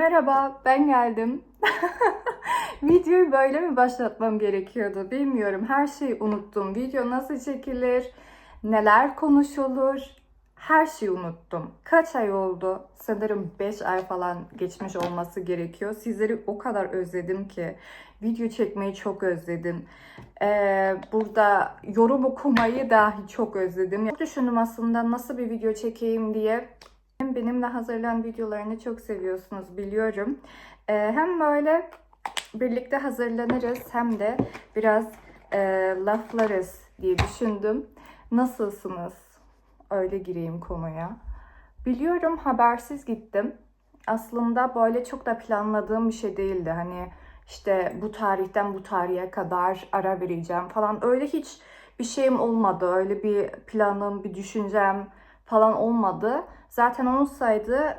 Merhaba, ben geldim. Videoyu böyle mi başlatmam gerekiyordu bilmiyorum. Her şeyi unuttum. Video nasıl çekilir, neler konuşulur, her şeyi unuttum. Kaç ay oldu? Sanırım 5 ay falan geçmiş olması gerekiyor. Sizleri o kadar özledim ki. Video çekmeyi çok özledim. Ee, burada yorum okumayı dahi çok özledim. Düşündüm aslında nasıl bir video çekeyim diye. Benimle hazırlanan videolarını çok seviyorsunuz biliyorum. Ee, hem böyle birlikte hazırlanırız hem de biraz e, laflarız diye düşündüm. Nasılsınız? Öyle gireyim konuya. Biliyorum habersiz gittim. Aslında böyle çok da planladığım bir şey değildi. Hani işte bu tarihten bu tarihe kadar ara vereceğim falan. Öyle hiç bir şeyim olmadı. Öyle bir planım, bir düşüncem falan olmadı. Zaten olsaydı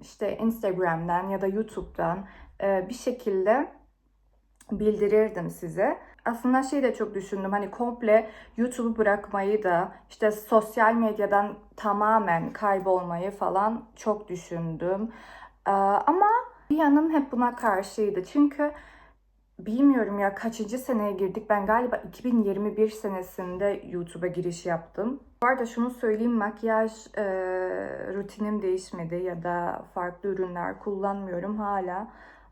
işte Instagram'dan ya da YouTube'dan bir şekilde bildirirdim size. Aslında şey de çok düşündüm hani komple YouTube'u bırakmayı da işte sosyal medyadan tamamen kaybolmayı falan çok düşündüm. Ama bir yanım hep buna karşıydı. Çünkü bilmiyorum ya kaçıncı seneye girdik. Ben galiba 2021 senesinde YouTube'a giriş yaptım. Bu arada şunu söyleyeyim makyaj e, rutinim değişmedi ya da farklı ürünler kullanmıyorum hala.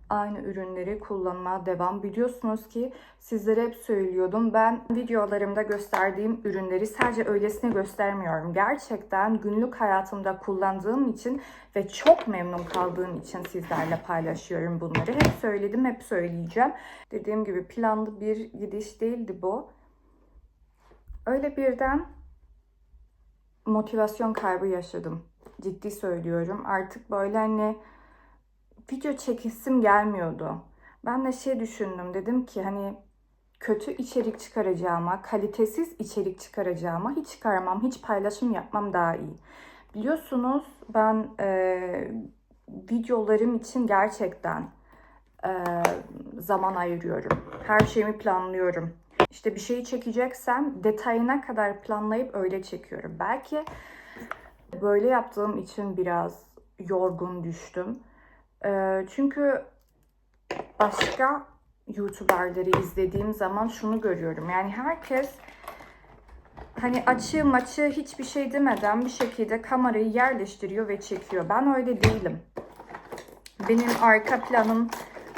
Aynı ürünleri kullanmaya devam. Biliyorsunuz ki sizlere hep söylüyordum. Ben videolarımda gösterdiğim ürünleri sadece öylesine göstermiyorum. Gerçekten günlük hayatımda kullandığım için ve çok memnun kaldığım için sizlerle paylaşıyorum bunları. Hep söyledim, hep söyleyeceğim. Dediğim gibi planlı bir gidiş değildi bu. Öyle birden motivasyon kaybı yaşadım. Ciddi söylüyorum. Artık böyle hani video çekisim gelmiyordu. Ben de şey düşündüm. Dedim ki hani kötü içerik çıkaracağıma, kalitesiz içerik çıkaracağıma hiç çıkarmam, hiç paylaşım yapmam daha iyi. Biliyorsunuz ben e, videolarım için gerçekten e, zaman ayırıyorum. Her şeyimi planlıyorum. İşte bir şeyi çekeceksem detayına kadar planlayıp öyle çekiyorum. Belki böyle yaptığım için biraz yorgun düştüm. Ee, çünkü başka YouTuber'ları izlediğim zaman şunu görüyorum. Yani herkes hani açı maçı hiçbir şey demeden bir şekilde kamerayı yerleştiriyor ve çekiyor. Ben öyle değilim. Benim arka planım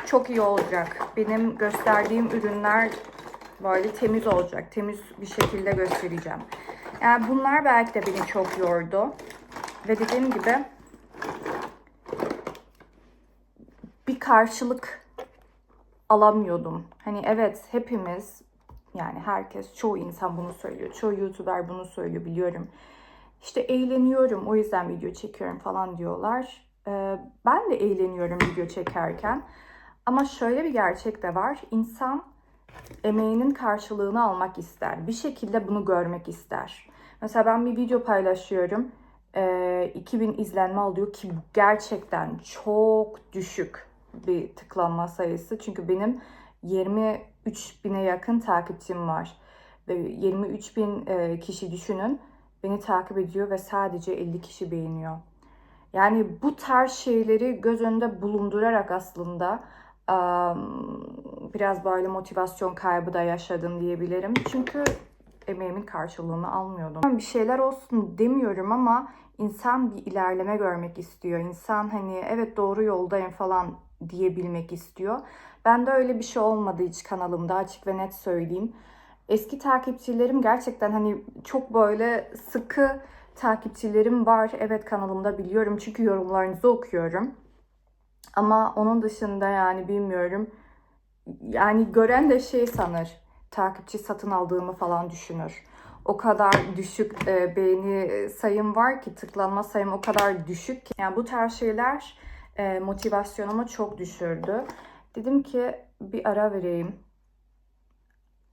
çok iyi olacak. Benim gösterdiğim ürünler böyle temiz olacak. Temiz bir şekilde göstereceğim. Yani bunlar belki de beni çok yordu. Ve dediğim gibi bir karşılık alamıyordum. Hani evet hepimiz yani herkes çoğu insan bunu söylüyor. Çoğu YouTuber bunu söylüyor biliyorum. İşte eğleniyorum o yüzden video çekiyorum falan diyorlar. Ee, ben de eğleniyorum video çekerken. Ama şöyle bir gerçek de var. İnsan emeğinin karşılığını almak ister. Bir şekilde bunu görmek ister. Mesela ben bir video paylaşıyorum. Ee, 2000 izlenme alıyor ki bu gerçekten çok düşük bir tıklanma sayısı. Çünkü benim 23 bine yakın takipçim var. Ve 23 bin e, kişi düşünün beni takip ediyor ve sadece 50 kişi beğeniyor. Yani bu tarz şeyleri göz önünde bulundurarak aslında biraz böyle motivasyon kaybı da yaşadım diyebilirim. Çünkü emeğimin karşılığını almıyordum. Bir şeyler olsun demiyorum ama insan bir ilerleme görmek istiyor. İnsan hani evet doğru yoldayım falan diyebilmek istiyor. Ben de öyle bir şey olmadı hiç kanalımda açık ve net söyleyeyim. Eski takipçilerim gerçekten hani çok böyle sıkı takipçilerim var. Evet kanalımda biliyorum çünkü yorumlarınızı okuyorum. Ama onun dışında yani bilmiyorum. Yani gören de şey sanır. Takipçi satın aldığımı falan düşünür. O kadar düşük e, beğeni sayım var ki tıklanma sayım o kadar düşük ki. Yani bu tarz şeyler e, motivasyonumu çok düşürdü. Dedim ki bir ara vereyim.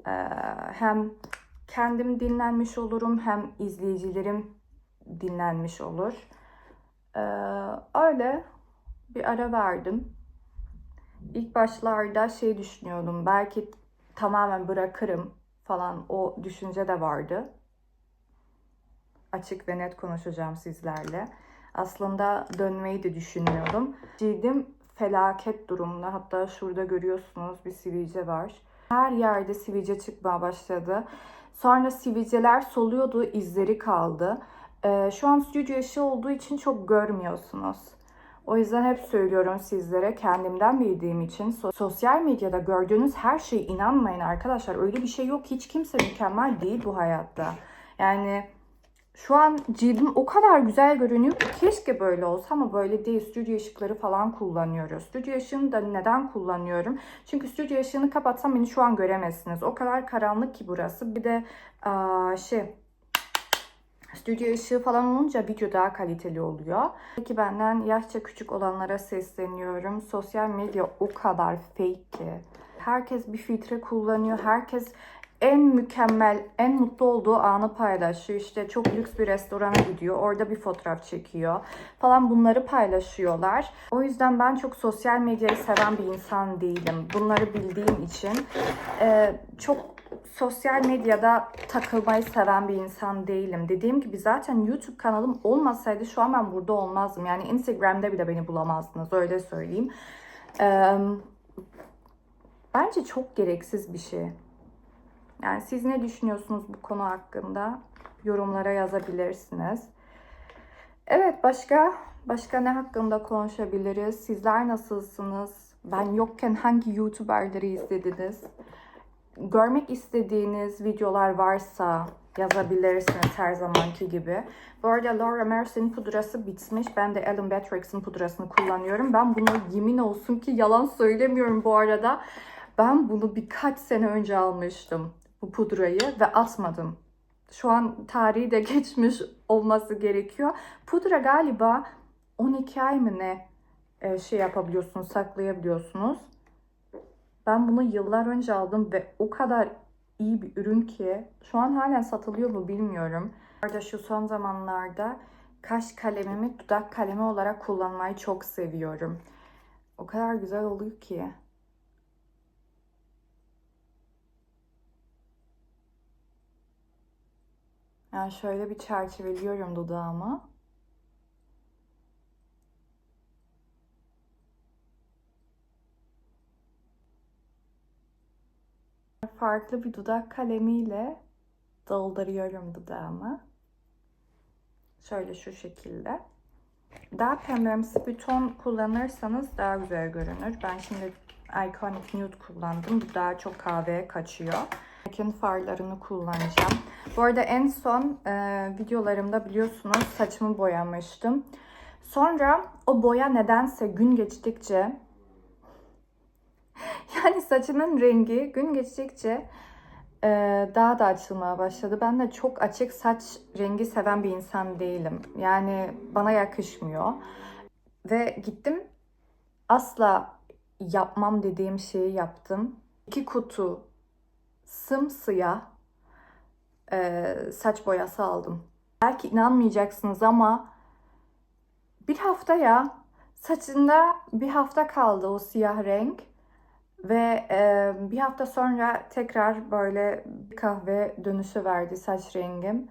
E, hem kendim dinlenmiş olurum hem izleyicilerim dinlenmiş olur. E, öyle bir ara verdim. İlk başlarda şey düşünüyordum. Belki tamamen bırakırım falan o düşünce de vardı. Açık ve net konuşacağım sizlerle. Aslında dönmeyi de düşünüyordum. Cildim felaket durumda. Hatta şurada görüyorsunuz bir sivilce var. Her yerde sivilce çıkmaya başladı. Sonra sivilceler soluyordu, izleri kaldı. Ee, şu an stüdyo ışığı olduğu için çok görmüyorsunuz. O yüzden hep söylüyorum sizlere kendimden bildiğim için so- sosyal medyada gördüğünüz her şeye inanmayın arkadaşlar. Öyle bir şey yok. Hiç kimse mükemmel değil bu hayatta. Yani şu an cildim o kadar güzel görünüyor ki keşke böyle olsa ama böyle değil. Stüdyo ışıkları falan kullanıyoruz. Stüdyo ışığını da neden kullanıyorum? Çünkü stüdyo ışığını kapatsam beni şu an göremezsiniz. O kadar karanlık ki burası. Bir de aa, şey Stüdyo ışığı falan olunca video daha kaliteli oluyor. Peki benden yaşça küçük olanlara sesleniyorum. Sosyal medya o kadar fake ki. Herkes bir filtre kullanıyor. Herkes en mükemmel, en mutlu olduğu anı paylaşıyor. İşte çok lüks bir restorana gidiyor. Orada bir fotoğraf çekiyor falan bunları paylaşıyorlar. O yüzden ben çok sosyal medyayı seven bir insan değilim. Bunları bildiğim için e, çok sosyal medyada takılmayı seven bir insan değilim. Dediğim gibi zaten YouTube kanalım olmasaydı şu an ben burada olmazdım. Yani Instagram'da bile beni bulamazdınız öyle söyleyeyim. Ee, bence çok gereksiz bir şey. Yani siz ne düşünüyorsunuz bu konu hakkında? Yorumlara yazabilirsiniz. Evet başka başka ne hakkında konuşabiliriz? Sizler nasılsınız? Ben yokken hangi YouTuber'ları izlediniz? Görmek istediğiniz videolar varsa yazabilirsiniz her zamanki gibi. Bu arada Laura Mercer'in pudrası bitmiş. Ben de Ellen Beatrix'in pudrasını kullanıyorum. Ben bunu yemin olsun ki yalan söylemiyorum bu arada. Ben bunu birkaç sene önce almıştım bu pudrayı ve atmadım. Şu an tarihi de geçmiş olması gerekiyor. Pudra galiba 12 ay mı ne e, şey yapabiliyorsunuz, saklayabiliyorsunuz. Ben bunu yıllar önce aldım ve o kadar iyi bir ürün ki şu an halen satılıyor mu bilmiyorum. Arada şu son zamanlarda kaş kalemimi dudak kalemi olarak kullanmayı çok seviyorum. O kadar güzel oluyor ki. Yani şöyle bir çerçeveliyorum dudağımı. Farklı bir dudak kalemiyle dolduruyorum dudağımı. Şöyle şu şekilde. Daha pembemsi bir ton kullanırsanız daha güzel görünür. Ben şimdi Iconic Nude kullandım. Bu daha çok kahveye kaçıyor. Lakin farlarını kullanacağım. Bu arada en son e, videolarımda biliyorsunuz saçımı boyamıştım. Sonra o boya nedense gün geçtikçe yani saçımın rengi gün geçtikçe e, daha da açılmaya başladı. Ben de çok açık saç rengi seven bir insan değilim. Yani bana yakışmıyor. Ve gittim asla yapmam dediğim şeyi yaptım. İki kutu sımsıyah e, saç boyası aldım. Belki inanmayacaksınız ama bir haftaya saçında bir hafta kaldı o siyah renk. Ve e, bir hafta sonra tekrar böyle kahve dönüşü verdi saç rengim.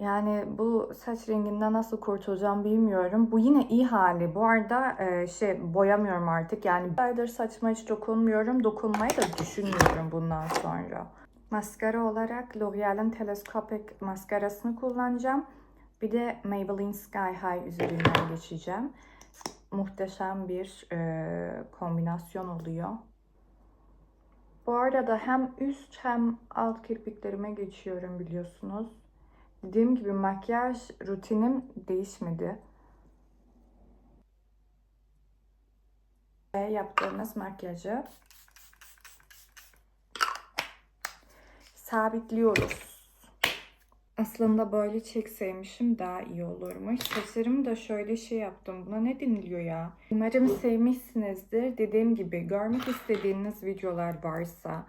Yani bu saç renginden nasıl kurtulacağım bilmiyorum. Bu yine iyi hali. Bu arada e, şey boyamıyorum artık. Yani bir aydır saçıma hiç dokunmuyorum. Dokunmayı da düşünmüyorum bundan sonra. Maskara olarak L'Oreal'in Telescopic maskarasını kullanacağım. Bir de Maybelline Sky High üzerinden geçeceğim muhteşem bir e, kombinasyon oluyor. Bu arada hem üst hem alt kirpiklerime geçiyorum biliyorsunuz. Dediğim gibi makyaj rutinim değişmedi. Ve yaptığımız makyajı sabitliyoruz. Aslında böyle çekseymişim daha iyi olurmuş. Saçlarımı da şöyle şey yaptım. Buna ne deniliyor ya? Umarım sevmişsinizdir. Dediğim gibi görmek istediğiniz videolar varsa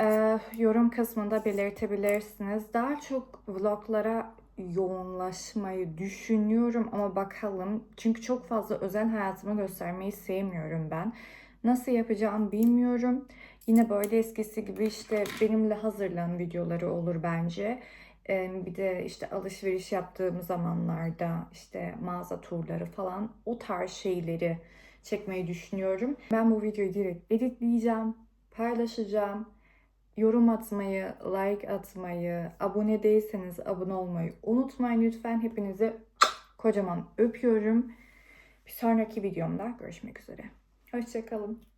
e, yorum kısmında belirtebilirsiniz. Daha çok vloglara yoğunlaşmayı düşünüyorum ama bakalım. Çünkü çok fazla özel hayatımı göstermeyi sevmiyorum ben. Nasıl yapacağım bilmiyorum. Yine böyle eskisi gibi işte benimle hazırlan videoları olur bence. Bir de işte alışveriş yaptığım zamanlarda işte mağaza turları falan o tarz şeyleri çekmeyi düşünüyorum. Ben bu videoyu direkt editleyeceğim, paylaşacağım. Yorum atmayı, like atmayı, abone değilseniz abone olmayı unutmayın lütfen. Hepinizi kocaman öpüyorum. Bir sonraki videomda görüşmek üzere. Hoşçakalın.